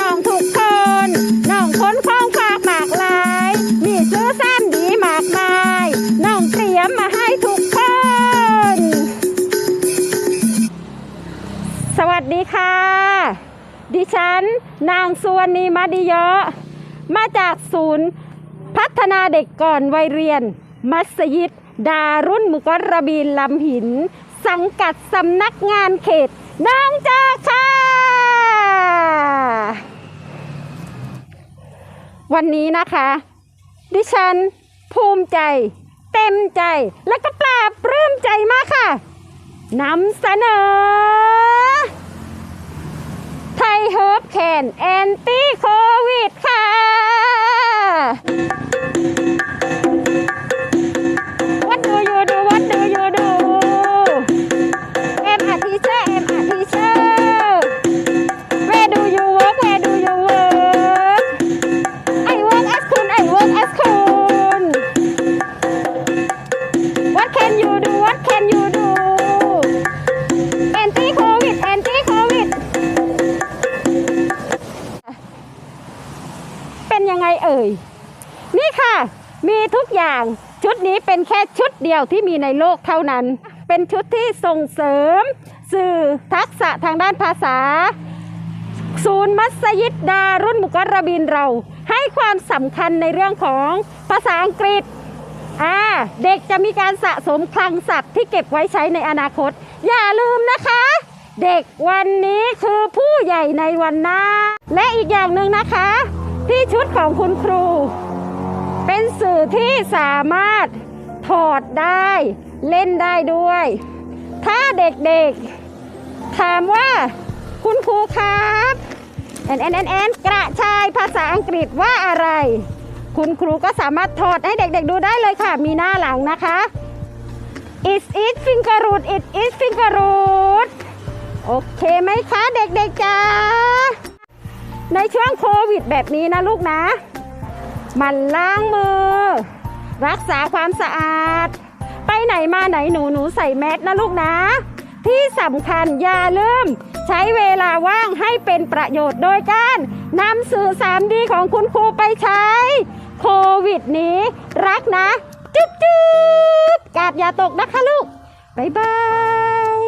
น้องทุกคนน้องค้นข้องฝากหมากลาย มีซื้อสั้นดีหมากมายน้องเตรียมมาให้ทุกคน สวัสดีค่ะ ดิฉัน นางสุวรรณีมาดิเยาะมาจากศูนย์ พัฒนาเด็กก่อนวัยเรียน มัสยิด ดารุ่นมุกรบีลำหิน สังกัดสำนักงานเขตน้องจ้าค่ะ วันนี้นะคะ ดิฉันภูมิใจ เต็มใจและก็ปลาปลื้มใจมากค่ะนำเสนอ ไทยเฮิร์บแคนแอนตี้โควิดค่ะ What can you do What can you do Anti COVID Anti COVID เป็นยังไงเอ่ย นี่ค่ะ มีทุกอย่างชุดนี้เป็นแค่ชุดเดียวที่มีในโลกเท่านั้น เป็นชุดที่ส่งเสริม สื่อทักษะทางด้านภาษา ศูนย์มัสยิดดารุ่นมุกรบินเรา ให้ความสำคัญในเรื่องของภาษาอังกฤษ อ่าเด็กจะมีการสะสมคลังศัพท์ที่เก็บไว้ใช้ในอนาคต อย่าลืมนะคะ เด็กวันนี้คือผู้ใหญ่ในวันหน้า และอีกอย่างหนึ่งนะคะ ที่ชุดของคุณครู เป็นสื่อที่สามารถถอดได้เล่นได้ด้วย ถ้าเด็กๆ ถามว่าคุณครูครับแอนแอนแอนแอนกระชายภาษาอังกฤษว่าอะไร คุณครูก็สามารถถอดให้เด็กๆดูได้เลยค่ะ มีหน้าหลังนะคะ it is finger root it is finger root โอเคไหมคะเด็กๆจ้าในช่วงโควิดแบบนี้นะลูกนะ มันล้างมือ รักษาความสะอาด ไปไหนมาไหนหนูหนูใส่แมสนะลูกนะ ที่สำคัญอย่าลืมใช้เวลาว่างให้เป็นประโยชน์โดยการนำสื่อ 3D ของคุณครูไปใช้ โควิดนี้ รักนะ จุ๊บจุ๊บกาดอย่าตกนะคะลูก บ๊ายบาย